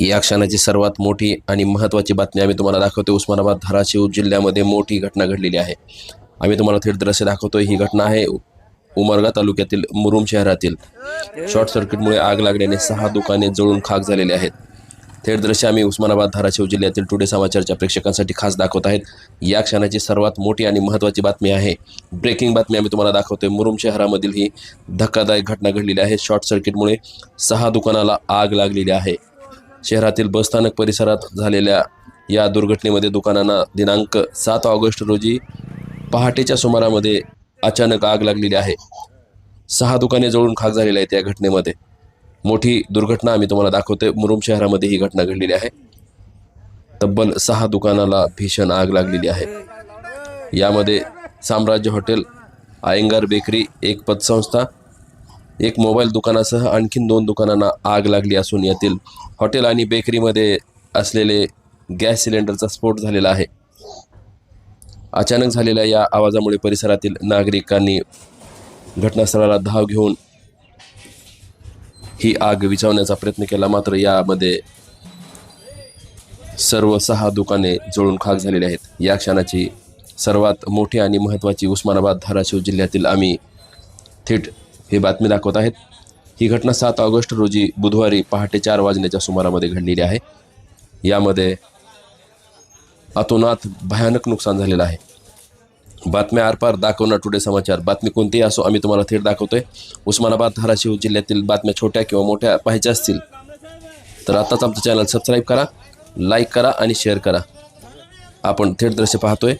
या क्षणाची सर्वात मोठी आणि महत्त्वाची बातमी आम्ही तुम्हाला दाखवतो उस्मानाबाद धाराशिव जिल्ह्यामध्ये मोठी घटना घडलेली आहे. आम्ही तुम्हाला थेट दृश्य दाखवतो ही घटना आहे उमरगा तालुक्यातील मुरुम शहरातील. शॉर्ट सर्किटमुळे आग लागल्याने सहा दुकाने जळून खाक झालेले आहेत. थेट दृश्य आम्ही उस्मानाबाद धाराशिव जिल्ह्यातील टुडे समाचारच्या प्रेक्षकांसाठी खास दाखवत आहेत. या क्षणाची सर्वात मोठी आणि महत्त्वाची बातमी आहे. ब्रेकिंग बातमी आम्ही तुम्हाला दाखवतोय. मुरुम शहरामधील ही धक्कादायक घटना घडलेली आहे. शॉर्ट सर्किटमुळे सहा दुकानाला आग लागलेली आहे. शहरातील बसस्थानक परिसरात झालेल्या या दुर्घटनेमध्ये दुकानांना दिनांक सात ऑगस्ट रोजी पहाटेच्या सुमारामध्ये अचानक आग लागलेली आहे. सहा दुकाने जळून खाक झालेली आहेत या घटनेमध्ये. मोठी दुर्घटना आम्ही तुम्हाला दाखवतोय. मुरुम शहरामध्ये ही घटना घडलेली आहे. तब्बल सहा दुकानाला भीषण आग लागलेली आहे. यामध्ये साम्राज्य हॉटेल आयंगार बेकरी एक पतसंस्था एक मोबाईल दुकानासह आणखीन दोन दुकानांना आग लागली असून यातील हॉटेल आणि बेकरीमध्ये असलेले गॅस सिलेंडरचा स्फोट झालेला आहे. अचानक झालेल्या या आवाजामुळे परिसरातील नागरिकांनी घटनास्थळाला धाव घेऊन ही आग विझवण्याचा प्रयत्न केला. मात्र यामध्ये सर्व सहा दुकाने जळून खाक झालेली आहेत. या क्षणाची सर्वात मोठी आणि महत्त्वाची उस्मानाबाद धाराशिव जिल्ह्यातील आम्ही थेट ही बातमी दाखवत आहेत. ही घटना सात ऑगस्ट रोजी बुधवारी पहाटे चार वाजण्याच्या सुमारामध्ये घडलेली आहे. यामध्ये अतोनात भयानक नुकसान झालेलं आहे. बातम्या आरपार दाखवणार टुडे समाचार. बातमी कोणतीही असो आम्ही तुम्हाला थेट दाखवतोय. उस्मानाबाद धाराशिव जिल्ह्यातील बातम्या छोट्या किंवा मोठ्या पाहायच्या असतील तर आताच आमचं चॅनल सबस्क्राईब करा लाईक करा आणि शेअर करा. आपण थेट दृश्य पाहतोय.